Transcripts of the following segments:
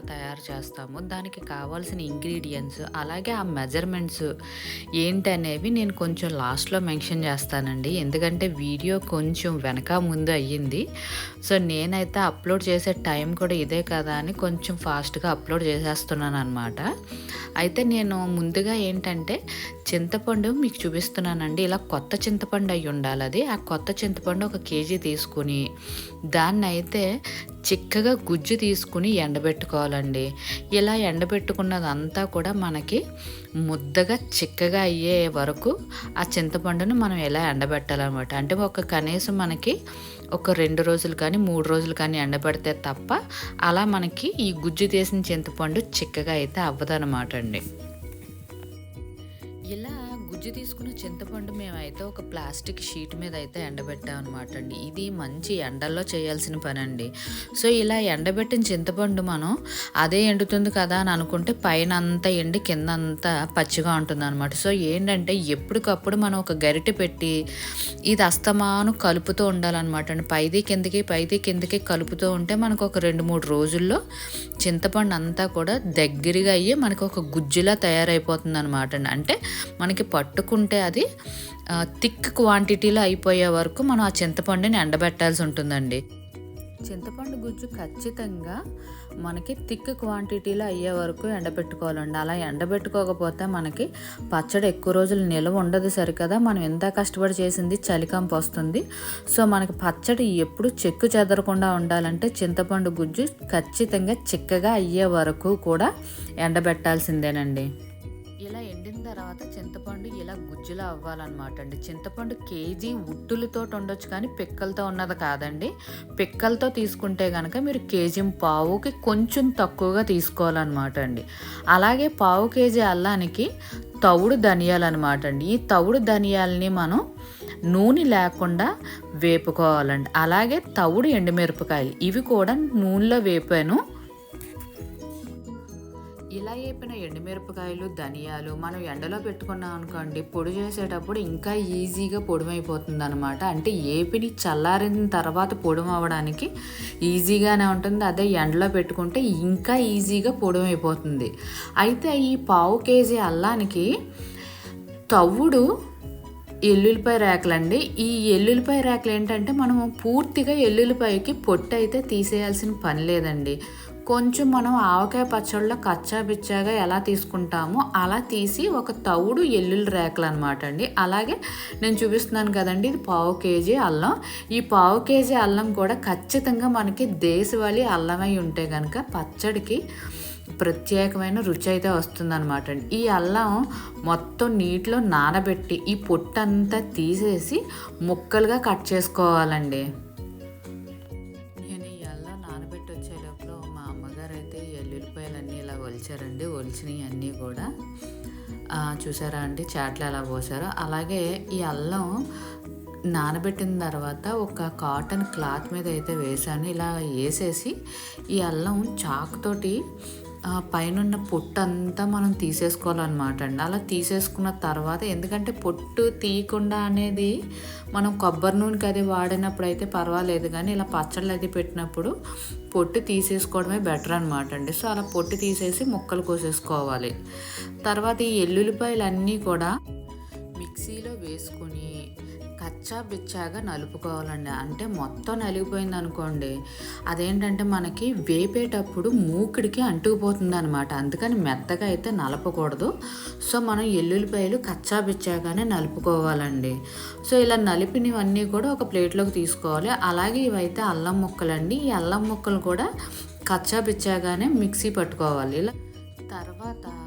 తయారు చేస్తామో. దానికి కావాల్సిన ఇంగ్రీడియంట్స్ అలాగే ఆ మెజర్మెంట్స్ ఏంటనేవి నేను కొంచెం లాస్ట్లో మెన్షన్ చేస్తానండి. ఎందుకంటే వీడియో కొంచెం వెనక ముందు అయ్యింది. సో నేనైతే అప్లోడ్ చేసే టైం కూడా ఇదే కదా అని కొంచెం ఫాస్ట్గా అప్లోడ్ చేసేస్తున్నాను అనమాట అయితే నేను ముందుగా ఏంటంటే చింతపండు మీకు చూపిస్తున్నానండి. ఇలా కొత్త చింతపండు అయి ఉండాలి అది. ఆ కొత్త చింతపండు ఒక కేజీ తీసుకుని దాన్ని అయితే చిక్కగా గుజ్జు తీసుకుని ఎండబెట్టుకోవాలండి. ఇలా ఎండబెట్టుకున్నదంతా కూడా మనకి ముద్దగా చిక్కగా అయ్యే వరకు ఆ చింతపండును మనం ఎలా ఎండబెట్టాలన్నమాట. అంటే ఒక కనీసం మనకి ఒక రెండు రోజులు కానీ మూడు రోజులు కానీ ఎండబెడితే తప్ప అలా మనకి ఈ గుజ్జు తీసిన చింతపండు చిక్కగా అయితే అవ్వదనమాట అండి. ఇలా గుజ్జు తీసుకున్న చింతపండు మేమైతే ఒక ప్లాస్టిక్ షీట్ మీద అయితే ఎండబెట్టాం అనమాట అండి. ఇది మంచి ఎండల్లో చేయాల్సిన పని అండి సో ఇలా ఎండబెట్టిన చింతపండు మనం అదే ఎండుతుంది కదా అని అనుకుంటే పైన అంతా ఎండి కింద అంతా పచ్చిగా ఉంటుంది అనమాట సో ఏంటంటే ఎప్పటికప్పుడు మనం ఒక గరిటె పెట్టి ఇది అస్తమాను కలుపుతూ ఉండాలన్నమాట అండి. పైది కిందకి పైది కిందకి కలుపుతూ ఉంటే మనకు ఒక రెండు మూడు రోజుల్లో చింతపండు అంతా కూడా దగ్గరగా అయ్యి మనకు ఒక గుజ్జులా తయారైపోతుంది అనమాట అండి. అంటే మనకి పట్టుకుంటే అది థిక్ క్వాంటిటీలో అయిపోయే వరకు మనం ఆ చింతపండుని ఎండబెట్టాల్సి ఉంటుందండి. చింతపండు గుజ్జు ఖచ్చితంగా మనకి థిక్ క్వాంటిటీలో అయ్యే వరకు ఎండబెట్టుకోవాలండి. అలా ఎండబెట్టుకోకపోతే మనకి పచ్చడి ఎక్కువ రోజులు నిల్వ ఉండదు సరికదా. మనం ఎంత కష్టపడి చేసింది చలికంపు వస్తుంది. సో మనకి పచ్చడి ఎప్పుడు చెక్కు చెదరకుండా ఉండాలంటే చింతపండు గుజ్జు ఖచ్చితంగా చిక్కగా అయ్యే వరకు కూడా ఎండబెట్టాల్సిందేనండి. తర్వాత చింతపండు ఇలా గుజ్జులా అవ్వాలన్నమాట అండి. చింతపండు కేజీ ఉట్టులతో ఉండొచ్చు కానీ పిక్కలతో ఉన్నది కాదండి. పిక్కలతో తీసుకుంటే కనుక మీరు కేజీ పావుకి కొంచెం తక్కువగా తీసుకోవాలన్నమాట అండి. అలాగే పావు కేజీ అల్లానికి తవుడు ధనియాలు అనమాట అండి. ఈ తవుడు ధనియాలని మనం నూనె లేకుండా వేపుకోవాలండి. అలాగే తవుడు ఎండుమిరపకాయలు ఇవి కూడా నూనెలో వేపాను. ఇలా వేపిన ఎండుమిరపకాయలు ధనియాలు మనం ఎండలో పెట్టుకున్నాం అనుకోండి పొడి చేసేటప్పుడు ఇంకా ఈజీగా పొడిమైపోతుంది అనమాట అంటే ఏపిని చల్లారిన తర్వాత పొడి అవ్వడానికి ఈజీగానే ఉంటుంది. అదే ఎండలో పెట్టుకుంటే ఇంకా ఈజీగా పొడిమైపోతుంది. అయితే ఈ పావు కేజీ అల్లానికి తవ్వుడు ఎల్లుల్లిపాయ రేకలండి. ఈ ఎల్లుల్లిపాయ రేకలు ఏంటంటే మనము పూర్తిగా ఎల్లుల్లిపాయకి పొట్టు అయితే తీసేయాల్సిన పని లేదండి. కొంచెం మనం ఆవకాయ పచ్చళ్ళలో కచ్చా బిచ్చాగా ఎలా తీసుకుంటామో అలా తీసి ఒక తవుడు ఎల్లుల్లి రేకలు అనమాట అండి. అలాగే నేను చూపిస్తున్నాను కదండి ఇది పావు కేజీ అల్లం. ఈ పావు కేజీ అల్లం కూడా ఖచ్చితంగా మనకి దేశవాళీ అల్లమై ఉంటే కనుక పచ్చడికి ప్రత్యేకమైన రుచి అయితే వస్తుందన్నమాట అండి. ఈ అల్లం మొత్తం నీటిలో నానబెట్టి ఈ పొట్టంతా తీసేసి ముక్కలుగా కట్ చేసుకోవాలండి. ఒలిచారండి అన్నీ కూడా చూసారా అండి? చాట్లు ఎలా పోసారో. అలాగే ఈ అల్లం నానబెట్టిన తర్వాత ఒక కాటన్ క్లాత్ మీద అయితే వేసాను ఇలా వేసేసి ఈ అల్లం చాకుతోటి పైన పొట్టు అంతా మనం తీసేసుకోవాలన్నమాట అండి. అలా తీసేసుకున్న తర్వాత ఎందుకంటే పొట్టు తీయకుండా అనేది మనం కొబ్బరి నూనెకి అది వాడినప్పుడు అయితే పర్వాలేదు కానీ ఇలా పచ్చళ్ళు అది పెట్టినప్పుడు పొట్టు తీసేసుకోవడమే బెటర్ అనమాట అండి. సో అలా పొట్టు తీసేసి ముక్కలు కోసేసుకోవాలి. తర్వాత ఈ ఎల్లుల్లిపాయలు అన్నీ కూడా కచ్చా బిచ్చాగా నలుపుకోవాలండి. అంటే మొత్తం నలిగిపోయింది అనుకోండి అదేంటంటే మనకి వేపేటప్పుడు మూకిడికి అంటుకుపోతుంది అనమాట అందుకని మెత్తగా అయితే నలపకూడదు. సో మనం ఎల్లుల్లిపాయలు కచ్చా బిచ్చాగానే నలుపుకోవాలండి. సో ఇలా నలిపినవన్నీ కూడా ఒక ప్లేట్లోకి తీసుకోవాలి. అలాగే ఇవైతే అల్లం ముక్కలండి. ఈ అల్లం ముక్కలు కూడా కచ్చా బిచ్చాగానే మిక్సీ పట్టుకోవాలి. ఇలా తర్వాత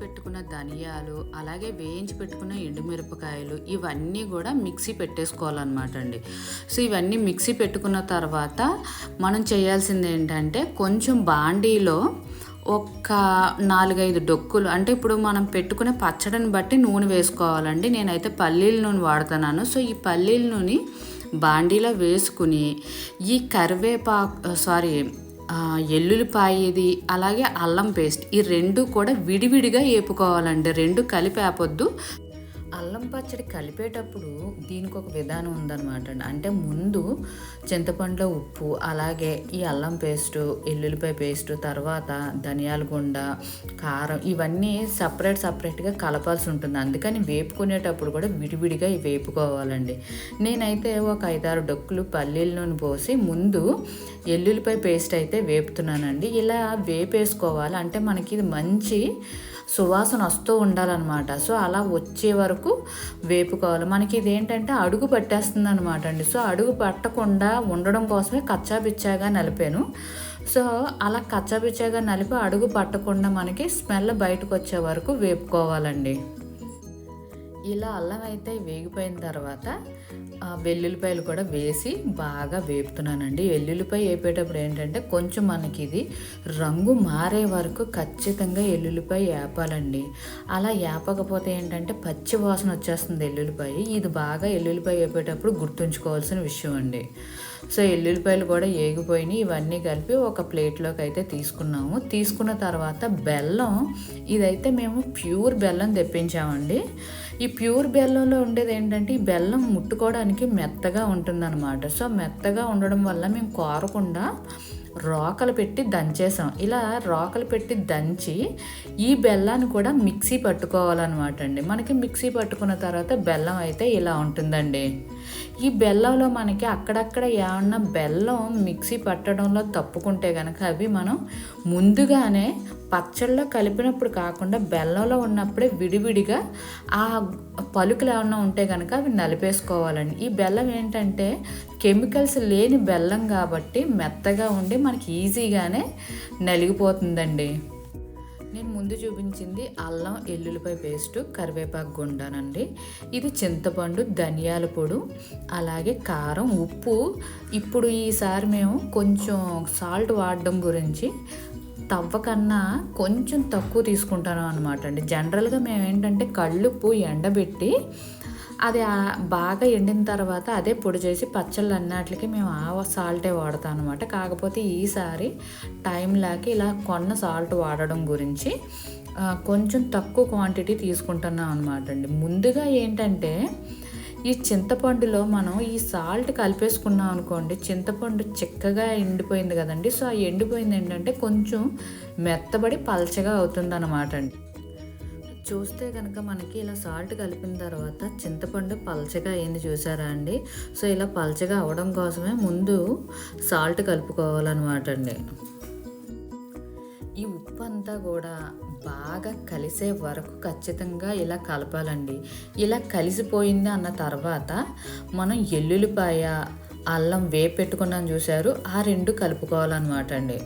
పెట్టుకున్న ధనియాలు అలాగే వేయించి పెట్టుకున్న ఎండుమిరపకాయలు ఇవన్నీ కూడా మిక్సీ పెట్టేసుకోవాలన్నమాట అండి సో ఇవన్నీ మిక్సీ పెట్టుకున్న తర్వాత మనం చేయాల్సింది ఏంటంటే కొంచెం బాండీలో ఒక నాలుగైదు డొక్కులు అంటే ఇప్పుడు మనం పెట్టుకునే పచ్చడిని బట్టి నూనె వేసుకోవాలండి. నేనైతే పల్లీల నూనె వాడుతున్నాను. సో ఈ పల్లీల నూనె బాండీలో వేసుకుని ఈ కరివేపాకు సారీ ఎల్లుల్లిపాయది అలాగే అల్లం పేస్ట్. ఈ రెండు కూడా విడివిడిగా వేపుకోవాలండి రెండు కలిపి ఆపొద్దు అల్లం పచ్చడి కలిపేటప్పుడు దీనికి ఒక విధానం ఉందన్నమాట అండి. అంటే ముందు చింతపండులో ఉప్పు అలాగే ఈ అల్లం పేస్టు ఎల్లుల్లిపాయ పేస్టు తర్వాత ధనియాల గుండ కారం ఇవన్నీ సపరేట్ సపరేట్గా కలపాల్సి ఉంటుంది. అందుకని వేపుకునేటప్పుడు కూడా విడివిడిగా ఇవి వేపుకోవాలండి. నేనైతే ఒక ఐదారు డొక్కులు పల్లీల నూనె పోసి ముందు ఎల్లుల్లిపాయ పేస్ట్ అయితే వేపుతున్నానండి. ఇలా వేపేసుకోవాలి. అంటే మనకి ఇది మంచి సువాసన వస్తూ ఉండాలన్నమాట. సో అలా వచ్చే వరకు వేపుకోవాలి. మనకి ఇది ఏంటంటే అడుగు పట్టేస్తుంది అనమాట అండి. సో అడుగు పట్టకుండా ఉండడం కోసమే కచ్చాపిచ్చాగా నలిపాను. సో అలా కచ్చాపిచ్చాగా నలిపి అడుగు పట్టకుండా మనకి స్మెల్ బయటకు వచ్చే వరకు వేపుకోవాలండి. ఇలా అల్లం అయితే వేగిపోయిన తర్వాత వెల్లుల్లిపాయలు కూడా వేసి బాగా వేపుతున్నానండి. వెల్లుల్లిపాయ వేపేటప్పుడు ఏంటంటే కొంచెం మనకి ఇది రంగు మారే వరకు ఖచ్చితంగా వెల్లుల్లిపాయ వేపాలండి. అలా వేపకపోతే ఏంటంటే పచ్చి వాసన వచ్చేస్తుంది వెల్లుల్లిపాయ. ఇది బాగా వెల్లుల్లిపాయ వేపేటప్పుడు గుర్తుంచుకోవాల్సిన విషయం అండి. సో ఎల్లుల్లిపాయలు కూడా ఏగిపోయినాయి. ఇవన్నీ కలిపి ఒక ప్లేట్లోకి అయితే తీసుకున్నాము. తీసుకున్న తర్వాత బెల్లం ఇదైతే మేము ప్యూర్ బెల్లం తెప్పించామండి. ఈ ప్యూర్ బెల్లంలో ఉండేది ఏంటంటే ఈ బెల్లం ముట్టుకోవడానికి మెత్తగా ఉంటుందన్నమాట. సో మెత్తగా ఉండడం వల్ల మేము కోరకుండా రోకలు పెట్టి దంచేసాం. ఇలా రోకలు పెట్టి దంచి ఈ బెల్లాన్ని కూడా మిక్సీ పట్టుకోవాలన్నమాట అండి. మనకి మిక్సీ పట్టుకున్న తర్వాత బెల్లం అయితే ఇలా ఉంటుందండి. ఈ బెల్లంలో మనకి అక్కడక్కడ ఏమన్నా బెల్లం మిక్సీ పట్టడంలో తప్పుకుంటే కనుక అవి మనం ముందుగానే పచ్చళ్ళలో కలిపినప్పుడు కాకుండా బెల్లంలో ఉన్నప్పుడే విడివిడిగా ఆ పలుకులు ఏమన్నా ఉంటే కనుక అవి నలిపేసుకోవాలండి. ఈ బెల్లం ఏంటంటే కెమికల్స్ లేని బెల్లం కాబట్టి మెత్తగా ఉండి మనకి ఈజీగానే నలిగిపోతుందండి. నేను ముందు చూపించింది అల్లం ఎల్లుల్లిపాయ పేస్టు కరివేపాకు గుండానండి. ఇది చింతపండు ధనియాల పొడు అలాగే కారం ఉప్పు. ఇప్పుడు ఈసారి మేము కొంచెం సాల్ట్ వాడడం గురించి తవ్వ కన్నా కొంచెం తక్కువ తీసుకుంటాను అనమాట అండి. జనరల్గా మేము ఏంటంటే కళ్ళుప్పు ఎండబెట్టి అది బాగా ఎండిన తర్వాత అదే పొడి చేసి పచ్చళ్ళు అన్నట్లకి మేము ఆ సాల్టే వాడతాం అనమాట కాకపోతే ఈసారి టైం లేక ఇలా కొన్న సాల్ట్ వాడడం గురించి కొంచెం తక్కువ క్వాంటిటీ తీసుకుంటున్నాం అనమాట అండి. ముందుగా ఏంటంటే ఈ చింతపండులో మనం ఈ సాల్ట్ కలిపేసుకున్నాం అనుకోండి చింతపండు చిక్కగా ఎండిపోయింది కదండి. సో ఆ ఎండిపోయింది ఏంటంటే కొంచెం మెత్తబడి పలచగా అవుతుంది అనమాట అండి. చూస్తే కనుక మనకి ఇలా సాల్ట్ కలిపిన తర్వాత చింతపండు పలచగా అయింది చూసారా అండి? సో ఇలా పలచగా అవడం కోసమే ముందు సాల్ట్ కలుపుకోవాలన్నమాట అండి. ఈ ఉప్పు అంతా కూడా బాగా కలిసే వరకు ఖచ్చితంగా ఇలా కలపాలండి. ఇలా కలిసిపోయింది అన్న తర్వాత మనం ఎల్లుల్లిపాయ అల్లం వేపెట్టుకున్నాం చూశారు. ఆ రెండు కలుపుకోవాలన్నమాట అండి.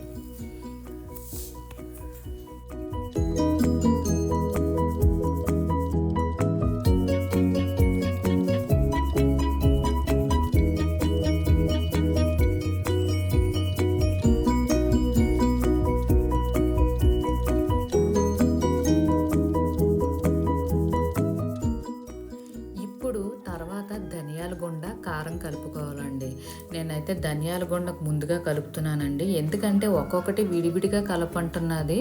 నేనైతే ధనియాల గుండకు ముందుగా కలుపుతున్నానండి. ఎందుకంటే ఒక్కొక్కటి విడివిడిగా కలపంటున్నది.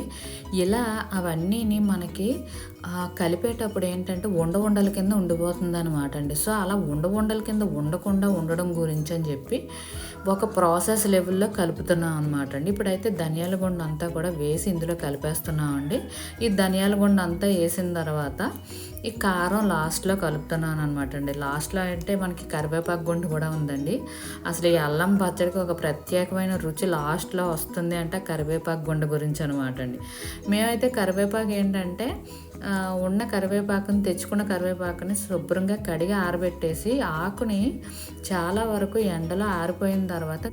ఇలా అవన్నీని మనకి కలిపేటప్పుడు ఏంటంటే ఉండ ఉండల కింద ఉండిపోతుంది అనమాట అండి సో అలా ఉండ ఉండల కింద ఉండకుండా ఉండడం గురించి అని చెప్పి ఒక ప్రాసెస్ లెవెల్లో కలుపుతున్నాం అనమాట అండి. ఇప్పుడైతే ధనియాల గుండ అంతా కూడా వేసి ఇందులో కలిపేస్తున్నాం అండి. ఈ ధనియాల గుండ అంతా వేసిన తర్వాత ఈ కారం లాస్ట్లో కలుపుతున్నాను అనమాట అండి. లాస్ట్లో అంటే మనకి కరివేపాకు గుండు కూడా ఉందండి. అసలు ఈ అల్లం పచ్చడికి ఒక ప్రత్యేకమైన రుచి లాస్ట్లో వస్తుంది అంటే కరివేపాకు గుండు గురించి అనమాట అండి. మేమైతే కరివేపాకు ఏంటంటే ఉన్న కరివేపాకుని తెచ్చుకున్న కరివేపాకుని శుభ్రంగా కడిగి ఆరబెట్టేసి ఆకుని చాలా వరకు ఎండలో ఆరిపోయిన తర్వాత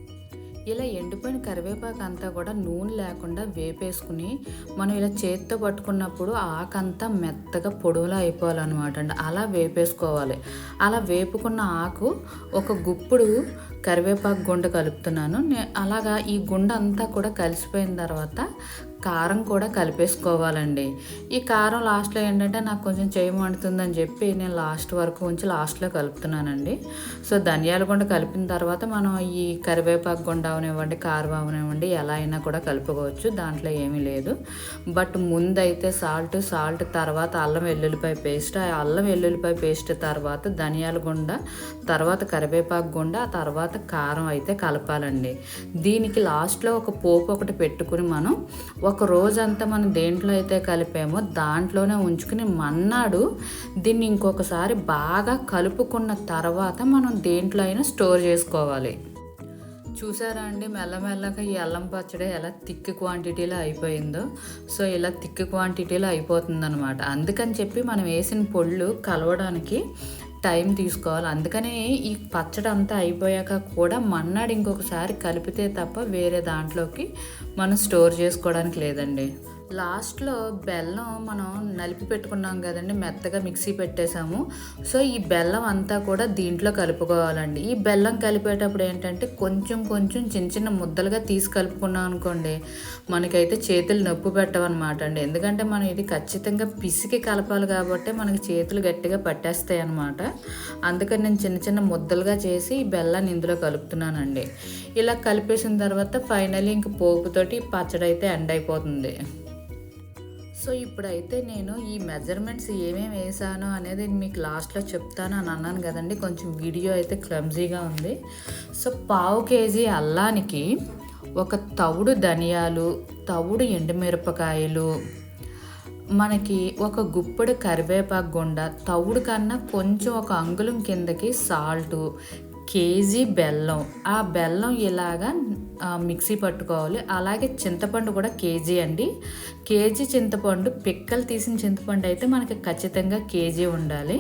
ఇలా ఎండిపోయిన కరివేపాకు అంతా కూడా నూనె లేకుండా వేపేసుకుని మనం ఇలా చేత్తో పట్టుకున్నప్పుడు ఆకంతా మెత్తగా పొడవులా అయిపోవాలన్నమాట అండి. అలా వేపేసుకోవాలి. అలా వేపుకున్న ఆకు ఒక గుప్పుడు కరివేపాకు గుండ కలుపుతున్నాను. అలాగా ఈ గుండ అంతా కూడా కలిసిపోయిన తర్వాత కారం కూడా కలిపేసుకోవాలండి. ఈ కారం లాస్ట్లో ఏంటంటే నాకు కొంచెం చేయమంటుందని చెప్పి నేను లాస్ట్ వరకు ఉంచి లాస్ట్లో కలుపుతున్నానండి. సో ధనియాల గుండ కలిపిన తర్వాత మనం ఈ కరివేపాకు గుండ అవనివ్వండి కారం అవనివ్వండి ఎలా అయినా కూడా కలుపుకోవచ్చు దాంట్లో ఏమీ లేదు. బట్ ముందైతే సాల్ట్ సాల్ట్ తర్వాత అల్లం వెల్లుల్లిపాయ పేస్ట్. ఆ అల్లం వెల్లుల్లిపాయ పేస్ట్ తర్వాత ధనియాల గుండ తర్వాత కరివేపాకు గుండ ఆ తర్వాత కారం అయితే కలపాలండి. దీనికి లాస్ట్లో ఒక పోపు ఒకటి పెట్టుకుని మనం ఒక ఒక రోజంతా మనం దేంట్లో అయితే కలిపామో దాంట్లోనే ఉంచుకుని మన్నాడు దీన్ని ఇంకొకసారి బాగా కలుపుకున్న తర్వాత మనం దేంట్లో అయినా స్టోర్ చేసుకోవాలి. చూసారా అండి? మెల్లమెల్లగా ఈ అల్లం పచ్చడి ఎలా థిక్ క్వాంటిటీలో అయిపోయిందో. సో ఇలా థిక్ క్వాంటిటీలో అయిపోతుందన్నమాట. అందుకని చెప్పి మనం వేసిన పొళ్ళు కలవడానికి టైం తీసుకోవాలి. అందుకనే ఈ పచ్చడి అంతా అయిపోయాక కూడా మన్నాడు ఇంకొకసారి కలిపితే తప్ప వేరే దాంట్లోకి మనం స్టోర్ చేసుకోవడానికి లేదండి. లాస్ట్లో బెల్లం మనం నలిపి పెట్టుకున్నాం కదండి మెత్తగా మిక్సీ పెట్టేసాము సో ఈ బెల్లం అంతా కూడా దీంట్లో కలుపుకోవాలండి. ఈ బెల్లం కలిపేటప్పుడు ఏంటంటే కొంచెం కొంచెం చిన్న చిన్న ముద్దలుగా తీసి కలుపుకున్నాం అనుకోండి మనకైతే చేతులు నొప్పి పెట్టవన్నమాట అండి ఎందుకంటే మనం ఇది ఖచ్చితంగా పిసికి కలపాలి కాబట్టి మనకి చేతులు గట్టిగా పట్టేస్తాయి అనమాట అందుకని నేను చిన్న చిన్న ముద్దలుగా చేసి ఈ బెల్లాన్ని ఇందులో కలుపుతున్నానండి. ఇలా కలిపేసిన తర్వాత ఫైనల్లీ ఇంక పోపుతోటి పచ్చడి అయితే ఎండ్ అయిపోతుంది. సో ఇప్పుడైతే నేను ఈ మెజర్మెంట్స్ ఏమేమి వేసాను అనేది మీకు లాస్ట్లో చెప్తాను అని అన్నాను కదండి. కొంచెం వీడియో అయితే క్లమ్జీగా ఉంది. సో పావు కేజీ అల్లానికి ఒక తవుడు ధనియాలు తవుడు ఎండుమిరపకాయలు మనకి ఒక గుప్పెడు కరివేపాకు గుండ తవుడు కన్నా కొంచెం ఒక అంగుళం కిందకి సాల్టు కేజీ బెల్లం. ఆ బెల్లం ఇలాగా మిక్సీ పట్టుకోవాలి. అలాగే చింతపండు కూడా కేజీ అండి. కేజీ చింతపండు పిక్కలు తీసిన చింతపండు అయితే మనకి ఖచ్చితంగా కేజీ ఉండాలి.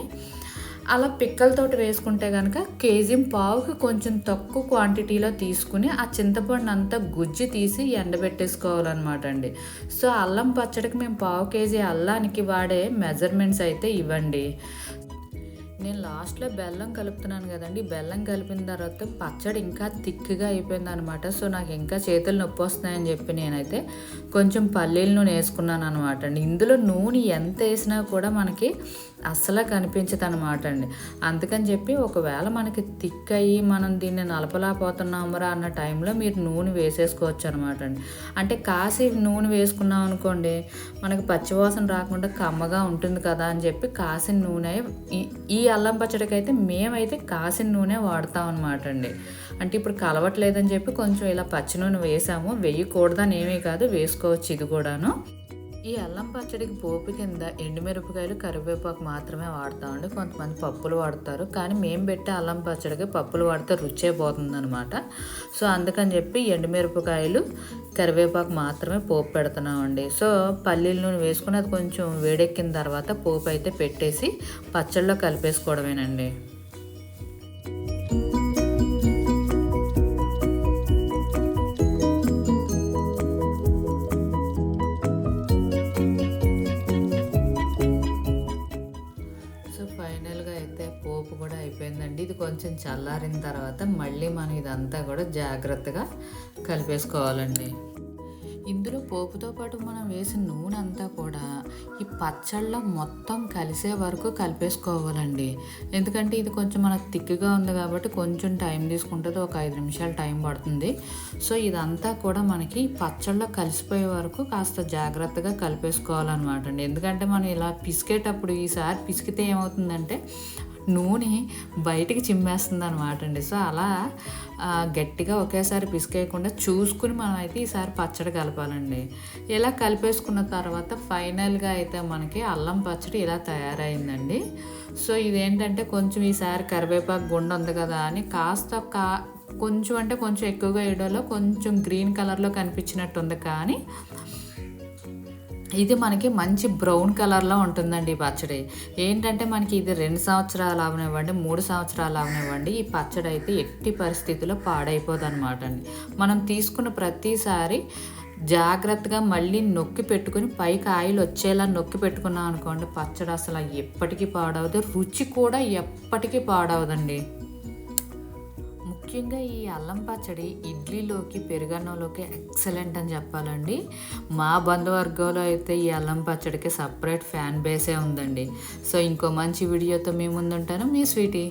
అలా పిక్కలతోటి వేసుకుంటే కనుక కేజీ పావుకి కొంచెం తక్కువ క్వాంటిటీలో తీసుకుని ఆ చింతపండు అంతా గుజ్జు తీసి ఎండబెట్టేసుకోవాలన్నమాట అండి. సో అల్లం పచ్చడికి మేము పావు కేజీ అల్లానికి వాడే మెజర్మెంట్స్ అయితే ఇవ్వండి. నేను లాస్ట్లో బెల్లం కలుపుతున్నాను కదండి. బెల్లం కలిపిన తర్వాత పచ్చడి ఇంకా థిక్గా అయిపోయింది అనమాట సో నాకు ఇంకా చేతులు నొప్పి వస్తున్నాయని చెప్పి నేనైతే కొంచెం పల్లీల నూనె వేసుకున్నాను అనమాట అండి. ఇందులో నూనె ఎంత వేసినా కూడా మనకి అస్సలు కనిపించదు అనమాట అండి అందుకని చెప్పి ఒకవేళ మనకి థిక్ అయ్యి మనం దీన్ని నలపలేకపోతున్నామరా అన్న టైంలో మీరు నూనె వేసేసుకోవచ్చు అనమాట అండి అంటే కాసి నూనె వేసుకున్నాం అనుకోండి మనకి పచ్చివాసన రాకుండా కమ్మగా ఉంటుంది కదా అని చెప్పి కాసిన నూనె ఈ అల్లం పచ్చడికి అయితే మేమైతే కాసిన నూనె వాడతాం అనమాట అండి అంటే ఇప్పుడు కలవట్లేదని చెప్పి కొంచెం ఇలా పచ్చి నూనె వేసాము వేయకూడదని ఏమీ కాదు వేసుకోవచ్చు ఇది కూడాను. ఈ అల్లం పచ్చడికి పోపు కింద ఎండుమిరపకాయలు కరివేపాకు మాత్రమే వాడతామండి కొంతమంది పప్పులు వాడతారు. కానీ మేము పెట్టే అల్లం పచ్చడికి పప్పులు వాడితే రుచే పోతుందనమాట సో అందుకని చెప్పి ఎండుమిరపకాయలు కరివేపాకు మాత్రమే పోపు పెడుతున్నామండి సో పల్లీల నూనె వేసుకుని అది కొంచెం వేడెక్కిన తర్వాత పోపు అయితే పెట్టేసి పచ్చళ్ళలో కలిపేసుకోవడమేనండి. చల్లారిన తర్వాత మళ్ళీ మనం ఇదంతా కూడా జాగ్రత్తగా కలిపేసుకోవాలండి. ఇందులో పోపుతో పాటు మనం వేసిన నూనె అంతా కూడా ఈ పచ్చళ్ళ మొత్తం కలిసే వరకు కలిపేసుకోవాలండి. ఎందుకంటే ఇది కొంచెం మనకు తిక్కుగా ఉంది కాబట్టి కొంచెం టైం తీసుకుంటుంది ఒక ఐదు నిమిషాలు టైం పడుతుంది. సో ఇదంతా కూడా మనకి పచ్చళ్ళ కలిసిపోయే వరకు కాస్త జాగ్రత్తగా కలిపేసుకోవాలన్నమాట అండి. ఎందుకంటే మనం ఇలా పిసికేటప్పుడు ఈసారి పిసికితే ఏమవుతుందంటే నూనె బయటికి చిమ్మేస్తుంది అనమాట అండి. సో అలా గట్టిగా ఒకేసారి పిసికేయకుండా చూసుకుని మనం అయితే ఈసారి పచ్చడి కలపాలండి. ఇలా కలిపేసుకున్న తర్వాత ఫైనల్గా అయితే మనకి అల్లం పచ్చడి ఇలా తయారైందండి. సో ఇదేంటంటే కొంచెం ఈసారి కరివేపాకు గుండ ఉంది కదా అని కాస్త కా కొంచెం అంటే కొంచెం ఎక్కువగా వేయడంలో కొంచెం గ్రీన్ కలర్లో కనిపించినట్టుంది కానీ ఇది మనకి మంచి బ్రౌన్ కలర్లో ఉంటుందండి ఈ పచ్చడి. ఏంటంటే మనకి ఇది రెండు సంవత్సరాలు అవనివ్వండి మూడు సంవత్సరాలు అవనివ్వండి ఈ పచ్చడి అయితే ఎట్టి పరిస్థితుల్లో పాడైపోదు అనమాట అండి. మనం తీసుకున్న ప్రతిసారి జాగ్రత్తగా మళ్ళీ నొక్కి పెట్టుకుని పైకి ఆయిల్ వచ్చేలా నొక్కి పెట్టుకున్నాం అనుకోండి పచ్చడి అసలు ఎప్పటికీ పాడవదు. రుచి కూడా ఎప్పటికీ పాడవదండి. ముఖ్యంగా ఈ అల్లం పచ్చడి ఇడ్లీలోకి పెరుగన్నంలోకి ఎక్సలెంట్ అని చెప్పాలండి. మా బంధువర్గంలో అయితే ఈ అల్లం పచ్చడికి సపరేట్ ఫ్యాన్ బేసే ఉందండి. సో ఇంకో మంచి వీడియోతో మీ ముందుంటాను. మీ స్వీటీ.